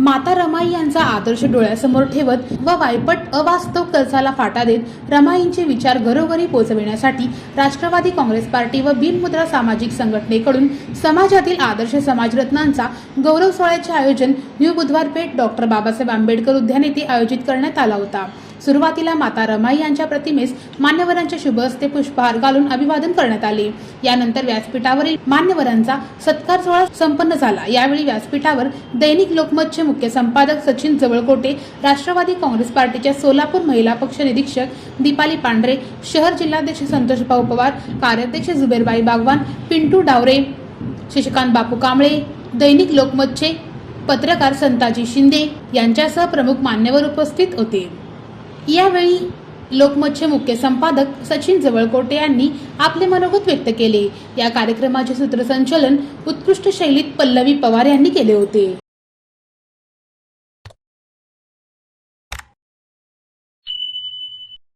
माता रमाई यांचा आदर्श डोळ्यासमोर ठेवत व वायपट अवास्तव कलसाला फाटा देत रमाईंचे विचार घरोघरी पोहोचविण्यासाठी राष्ट्रवादी काँग्रेस पार्टी व बिनमुद्रा सामाजिक संघटनेकडून समाजातील आदर्श समाजरत्नांचा गौरव सोहळ्याचे आयोजन न्यू बुधवार पेठ डॉक्टर बाबासाहेब आंबेडकर उद्यान येथे आयोजित करण्यात आला होता. सुरुवातीला माता रमाई यांच्या प्रतिमेस मान्यवरांच्या शुभ हस्ते पुष्पहार घालून अभिवादन करण्यात आले. यानंतर व्यासपीठावरील मान्यवरांचा सत्कार सोहळा संपन्न झाला. यावेळी व्यासपीठावर दैनिक लोकमतचे मुख्य संपादक सचिन जवळकोटे राष्ट्रवादी काँग्रेस पार्टीच्या सोलापूर महिला पक्ष निरीक्षक दीपाली पांढरे शहर जिल्हाध्यक्ष संतोष भाऊ पवार कार्याध्यक्ष जुबेरबाई बागवान पिंटू डावरे शशिकांत बापू कांबळे दैनिक लोकमतचे पत्रकार संताजी शिंदे यांच्यासह प्रमुख मान्यवर उपस्थित होते. यावेळी लोकमतचे मुख्य संपादक सचिन जवळकोटे यांनी आपले मनोगत व्यक्त केले. या कार्यक्रमाचे सूत्रसंचालन उत्कृष्ट शैलीत पल्लवी पवार यांनी केले होते.